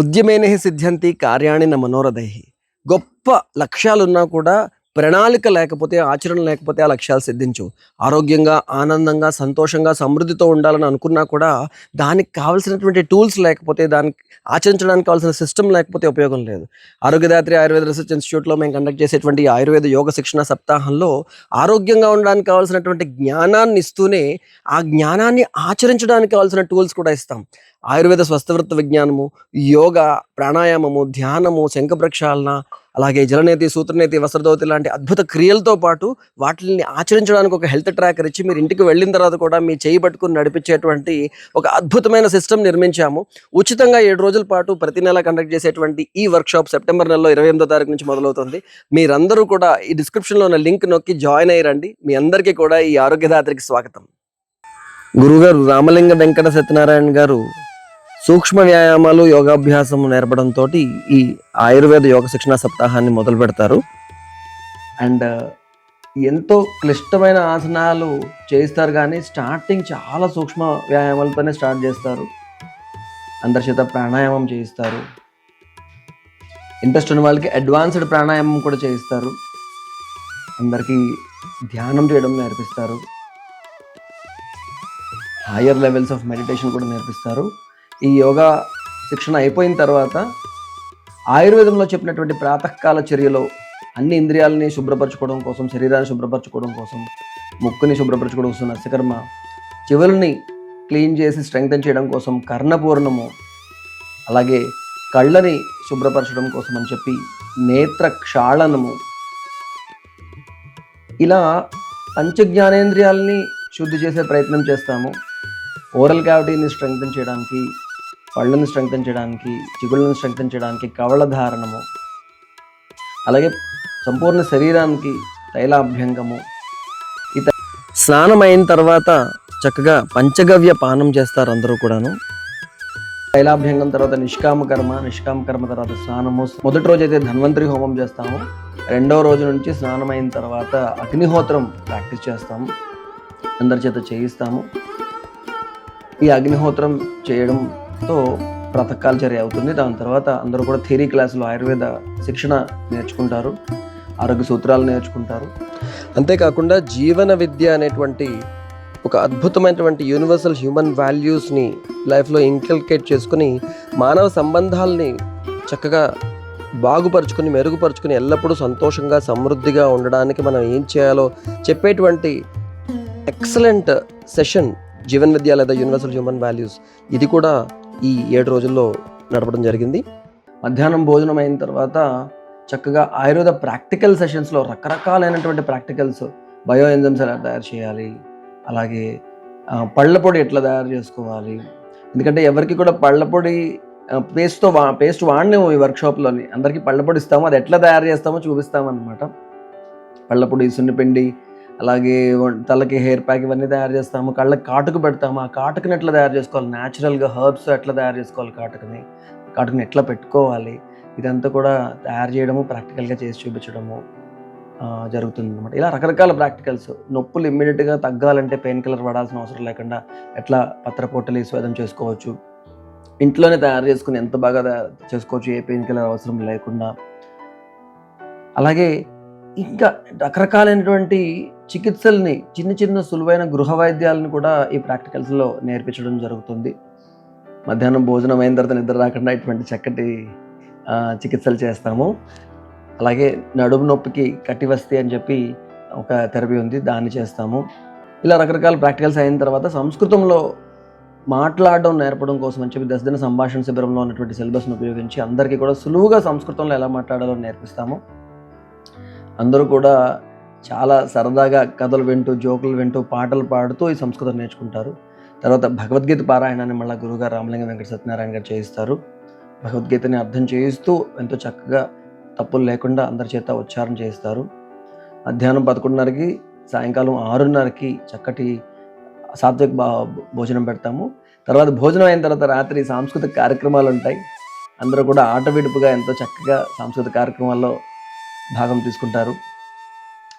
ఉద్యమేనే సిద్ధ్యంతి కార్యాణి నా మనోరథై. గొప్ప లక్ష్యాలున్నా కూడా ప్రణాళిక లేకపోతే ఆచరణ లేకపోతే ఆ లక్ష్యాలు సిద్ధించవు. ఆరోగ్యంగా ఆనందంగా సంతోషంగా సమృద్ధితో ఉండాలని అనుకున్నా కూడా దానికి కావాల్సినటువంటి టూల్స్ లేకపోతే దానికి ఆచరించడానికి కావాల్సిన సిస్టమ్ లేకపోతే ఉపయోగం లేదు. ఆరోగ్యదాత్రి ఆయుర్వేద రీసెర్చ్ ఇన్స్టిట్యూట్లో మేము కండక్ట్ చేసేటువంటి ఆయుర్వేద యోగ శిక్షణ సప్తాహంలో ఆరోగ్యంగా ఉండడానికి కావాల్సినటువంటి జ్ఞానాన్ని ఇస్తూనే ఆ జ్ఞానాన్ని ఆచరించడానికి కావాల్సిన టూల్స్ కూడా ఇస్తాం. ఆయుర్వేద స్వస్థవృత్త విజ్ఞానము యోగా ప్రాణాయామము ధ్యానము శంఖ ప్రక్షాళన అలాగే జలనేతి సూత్రనేతి వస్త్రదోతి లాంటి అద్భుత క్రియలతో పాటు వాటిని ఆచరించడానికి ఒక హెల్త్ ట్రాకర్ ఇచ్చి మీరు ఇంటికి వెళ్ళిన తర్వాత కూడా మీ చేయి పట్టుకుని నడిపించేటువంటి ఒక అద్భుతమైన సిస్టమ్ నిర్మించాము. ఉచితంగా ఏడు రోజుల పాటు ప్రతి నెల కండక్ట్ చేసేటువంటి ఈ వర్క్షాప్ సెప్టెంబర్ నెలలో ఇరవై ఎనిమిదో తారీఖు నుంచి మొదలవుతుంది. మీరందరూ కూడా ఈ డిస్క్రిప్షన్లో ఉన్న లింక్ నొక్కి జాయిన్ అయ్యండి మీ అందరికీ కూడా ఈ ఆరోగ్యదాత్రికి స్వాగతం. గురుగారు రామలింగ వెంకట సత్యనారాయణ గారు సూక్ష్మ వ్యాయామాలు యోగాభ్యాసం నేర్పడంతో ఈ ఆయుర్వేద యోగ శిక్షణ సప్తాహాన్ని మొదలు పెడతారు. అండ్ ఎంతో క్లిష్టమైన ఆసనాలు చేస్తారు కానీ స్టార్టింగ్ చాలా సూక్ష్మ వ్యాయామాలతోనే స్టార్ట్ చేస్తారు. అందరి చేత ప్రాణాయామం చేయిస్తారు. ఇంట్రెస్ట్ ఉన్న వాళ్ళకి అడ్వాన్స్డ్ ప్రాణాయామం కూడా చేయిస్తారు. అందరికీ ధ్యానం చేయడం నేర్పిస్తారు. హయ్యర్ లెవెల్స్ ఆఫ్ మెడిటేషన్ కూడా నేర్పిస్తారు. ఈ యోగా శిక్షణ అయిపోయిన తర్వాత ఆయుర్వేదంలో చెప్పినటువంటి ప్రాతకాల చర్యలో అన్ని ఇంద్రియాలని శుభ్రపరచుకోవడం కోసం శరీరాన్ని శుభ్రపరచుకోవడం కోసం ముక్కుని శుభ్రపరచుకోవడం కోసం నస్యకర్మ చెవులని క్లీన్ చేసి స్ట్రెంగ్తన్ చేయడం కోసం కర్ణపూర్ణము అలాగే కళ్ళని శుభ్రపరచడం కోసం అని చెప్పి నేత్ర క్షాళనము. ఇలా పంచజ్ఞానేంద్రియాలని శుద్ధి చేసే ప్రయత్నం చేస్తాము. ఓరల్ క్యావిటీని స్ట్రెంగ్తన్ చేయడానికి పళ్ళను స్ట్రెంగ్తన్ చేయడానికి చిగుళ్ళని స్ట్రెంగ్తన్ చేయడానికి కవళ ధారణము అలాగే సంపూర్ణ శరీరానికి తైలాభ్యంగము ఇత స్నానం అయిన తర్వాత చక్కగా పంచగవ్య పానం చేస్తారు అందరూ కూడాను. తైలాభ్యంగం తర్వాత నిష్కామ కర్మ నిష్కామ కర్మ తర్వాత స్నానము. మొదటి రోజు అయితే ధన్వంతరి హోమం చేస్తాము. రెండవ రోజు నుంచి స్నానం అయిన తర్వాత అగ్నిహోత్రం ప్రాక్టీస్ చేస్తాము. అందరి చేత చేయిస్తాము. ఈ అగ్నిహోత్రం చేయడం తో చర్య అవుతుంది. దాని తర్వాత అందరూ కూడా థియరీ క్లాసులో ఆయుర్వేద శిక్షణ నేర్చుకుంటారు ఆరోగ్య సూత్రాలు నేర్చుకుంటారు. అంతేకాకుండా జీవన విద్య అనేటువంటి ఒక అద్భుతమైనటువంటి యూనివర్సల్ హ్యూమన్ వాల్యూస్ని లైఫ్లో ఇంకల్కేట్ చేసుకుని మానవ సంబంధాలని చక్కగా బాగుపరుచుకుని మెరుగుపరుచుకుని ఎల్లప్పుడూ సంతోషంగా సమృద్ధిగా ఉండడానికి మనం ఏం చేయాలో చెప్పేటువంటి ఎక్సలెంట్ సెషన్ జీవన్ విద్య లేదా యూనివర్సల్ హ్యూమన్ వాల్యూస్ ఇది కూడా ఈ ఏడు రోజుల్లో నడపడం జరిగింది. మధ్యాహ్నం భోజనం అయిన తర్వాత చక్కగా ఆయుర్వేద ప్రాక్టికల్ సెషన్స్లో రకరకాలైనటువంటి ప్రాక్టికల్స్ బయో ఎంజమ్స్ ఎలా తయారు చేయాలి అలాగే పళ్ళ పొడి ఎట్లా తయారు చేసుకోవాలి. ఎందుకంటే ఎవరికి కూడా పళ్ళ పొడి పేస్ట్తో వా పేస్ట్ వాడినాము ఈ వర్క్షాప్లోని. అందరికీ పళ్ళ పొడి ఇస్తాము అది ఎట్లా తయారు చేస్తామో చూపిస్తామన్నమాట. పళ్ళ పొడి సున్నిపిండి అలాగే తలకి హెయిర్ ప్యాక్ ఇవన్నీ తయారు చేస్తాము కళ్ళకి కాటుకు పెడతాము. ఆ కాటుకుని ఎట్లా తయారు చేసుకోవాలి? న్యాచురల్గా హర్బ్స్ ఎట్లా తయారు చేసుకోవాలి కాటుకుని? కాటుకుని ఎట్లా పెట్టుకోవాలి? ఇదంతా కూడా తయారు చేయడము ప్రాక్టికల్గా చేసి చూపించడము జరుగుతుంది అనమాట ఇలా రకరకాల ప్రాక్టికల్స్. నొప్పులు ఇమ్మీడియట్గా తగ్గాలంటే పెయిన్ కిల్లర్ పడాల్సిన అవసరం లేకుండా ఎట్లా పత్రపొట్టలు స్వేదం చేసుకోవచ్చు? ఇంట్లోనే తయారు చేసుకుని ఎంత బాగా తయారు చేసుకోవచ్చు? ఏ పెయిన్ కిల్లర్ అవసరం లేకుండా. అలాగే ఇంకా రకరకాలైనటువంటి చికిత్సల్ని చిన్న చిన్న సులువైన గృహ వైద్యాలను కూడా ఈ ప్రాక్టికల్స్లో నేర్పించడం జరుగుతుంది. మధ్యాహ్నం భోజనం అయిన తర్వాత నిద్ర రాకుండా ఇటువంటి చక్కటి చికిత్సలు చేస్తాము. అలాగే నడుము నొప్పికి కట్టి వస్తే అని చెప్పి ఒక థెరపీ ఉంది దాన్ని చేస్తాము. ఇలా రకరకాల ప్రాక్టికల్స్ అయిన తర్వాత సంస్కృతంలో మాట్లాడడం నేర్పడం కోసం అని చెప్పి దశదిన సంభాషణ శిబిరంలో ఉన్నటువంటి సిలబస్ను ఉపయోగించి అందరికీ కూడా సులువుగా సంస్కృతంలో ఎలా మాట్లాడాలో నేర్పిస్తాము. అందరూ కూడా చాలా సరదాగా కథలు వింటూ జోకులు వింటూ పాటలు పాడుతూ ఈ సంస్కృతం నేర్చుకుంటారు. తర్వాత భగవద్గీత పారాయణాన్ని మళ్ళీ గురుగారు రామలింగ వెంకట సత్యనారాయణ గారు చేయిస్తారు. భగవద్గీతని అర్థం చేయిస్తూ ఎంతో చక్కగా తప్పులు లేకుండా అందరి చేత ఉచ్చారణ చేయిస్తారు. మధ్యాహ్నం పదకొండున్నరకి సాయంకాలం ఆరున్నరకి చక్కటి సాత్విక భా- భోజనం పెడతాము. తర్వాత భోజనం అయిన తర్వాత రాత్రి సాంస్కృతిక కార్యక్రమాలు ఉంటాయి. అందరూ కూడా ఆటవిడుపుగా ఎంతో చక్కగా సాంస్కృతిక కార్యక్రమాల్లో భాగం తీసుకుంటారు.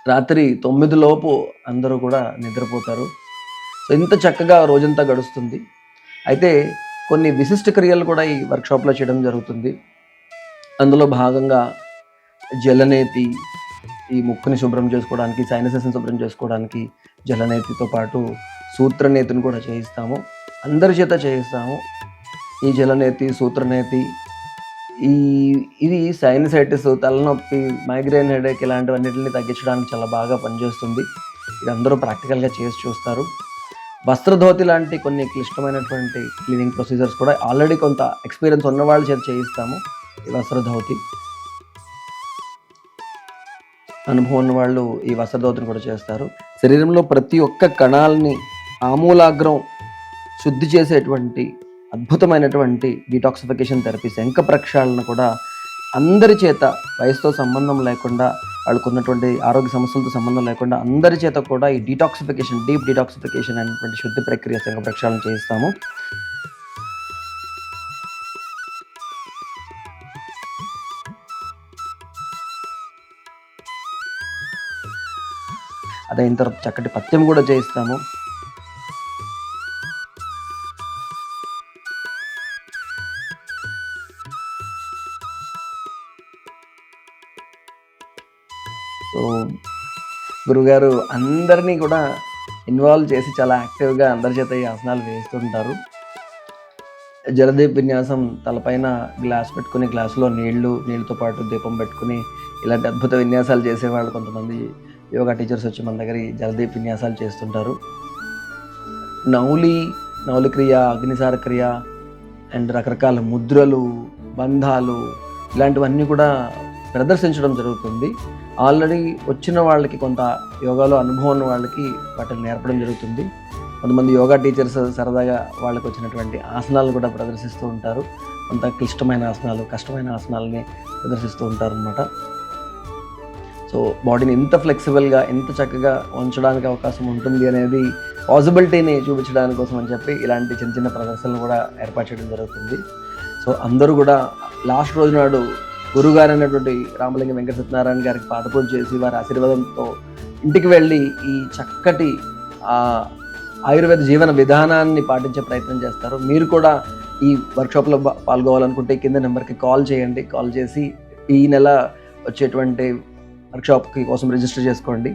రాత్రి తొమ్మిది లోపు అందరూ కూడా నిద్రపోతారు. సో ఇంత చక్కగా రోజంతా గడుస్తుంది. అయితే కొన్ని విశిష్ట క్రియలు కూడా ఈ వర్క్షాప్లో చేయడం జరుగుతుంది. అందులో భాగంగా జలనేతి ఈ ముక్కుని శుభ్రం చేసుకోవడానికి సైనసెస్ని శుభ్రం చేసుకోవడానికి జలనేతితో పాటు సూత్రనేతిని కూడా చేయిస్తాము. అందరి చేత చేయిస్తాము. ఈ జలనేతి సూత్రనేతి ఈ ఇది సైనసైటిస్ తలనొప్పి మైగ్రేన్ హెడేక్ ఇలాంటివన్నిటిని తగ్గించడానికి చాలా బాగా పనిచేస్తుంది. ఇది అందరూ ప్రాక్టికల్గా చేసి చూస్తారు. వస్త్రధోతి లాంటి కొన్ని క్లిష్టమైనటువంటి క్లీనింగ్ ప్రొసీజర్స్ కూడా ఆల్రెడీ కొంత ఎక్స్పీరియన్స్ ఉన్న వాళ్ళ చేత చేయిస్తాము. ఈ వస్త్రధోతి. అనుభవం ఉన్న వాళ్ళు ఈ వస్త్రధోతిని కూడా చేస్తారు. శరీరంలో ప్రతి ఒక్క కణాలని ఆమూలాగ్రం శుద్ధి చేసేటువంటి అద్భుతమైనటువంటి డిటాక్సిఫికేషన్ థెరపీస్ ఎంక ప్రక్షాళన కూడా అందరి చేత వయసుతో సంబంధం లేకుండా వాళ్ళకు ఉన్నటువంటి ఆరోగ్య సమస్యలతో సంబంధం లేకుండా అందరి చేత కూడా ఈ డిటాక్సిఫికేషన్ డీప్ డిటాక్సిఫికేషన్ అనేటువంటి శుద్ధి ప్రక్రియ ఎంక ప్రక్షాళన చేయిస్తాము. అదైన తర్వాత చక్కటి పత్యం కూడా చేయిస్తాము. సో గురుగారు అందరినీ కూడా ఇన్వాల్వ్ చేసి చాలా యాక్టివ్గా అందరి చేత ఈ ఆసనాలు వేస్తుంటారు. జలదీప్ విన్యాసం తలపైన గ్లాస్ పెట్టుకుని గ్లాసులో నీళ్ళు నీళ్ళతో పాటు దీపం పెట్టుకుని ఇలాంటి అద్భుత విన్యాసాలు చేసేవాళ్ళు కొంతమంది యోగా టీచర్స్ వచ్చి మన దగ్గర జలదీప్ విన్యాసాలు చేస్తుంటారు. నౌలి నౌలి క్రియ అగ్నిసార క్రియ అండ్ రకరకాల ముద్రలు బంధాలు ఇలాంటివన్నీ కూడా ప్రదర్శించడం జరుగుతుంది. ఆల్రెడీ వచ్చిన వాళ్ళకి కొంత యోగాలో అనుభవం ఉన్న వాళ్ళకి వాటిని నేర్పడం జరుగుతుంది. కొంతమంది యోగా టీచర్స్ సరదాగా వాళ్ళకి వచ్చినటువంటి ఆసనాలను కూడా ప్రదర్శిస్తూ ఉంటారు. కొంత క్లిష్టమైన ఆసనాలు కష్టమైన ఆసనాలని ప్రదర్శిస్తూ ఉంటారు అనమాట సో బాడీని ఎంత ఫ్లెక్సిబుల్గా ఎంత చక్కగా ఉంచడానికి అవకాశం ఉంటుంది అనేది పాసిబిలిటీని చూపించడానికి కోసం అని చెప్పి ఇలాంటి చిన్న చిన్న ప్రదర్శనలు కూడా ఏర్పాటు చేయడం జరుగుతుంది. సో అందరూ కూడా లాస్ట్ రోజు నాడు గురుగారు అనేటువంటి రామలింగ వెంకట సత్యనారాయణ గారికి పాదపూజ చేసి వారి ఆశీర్వాదంతో ఇంటికి వెళ్ళి ఈ చక్కటి ఆయుర్వేద జీవన విధానాన్ని పాటించే ప్రయత్నం చేస్తారు. మీరు కూడా ఈ వర్క్షాప్లో పాల్గొవాలనుకుంటే కింద నెంబర్కి కాల్ చేయండి. కాల్ చేసి ఈ నెల వచ్చేటువంటి వర్క్షాప్కి కోసం రిజిస్టర్ చేసుకోండి.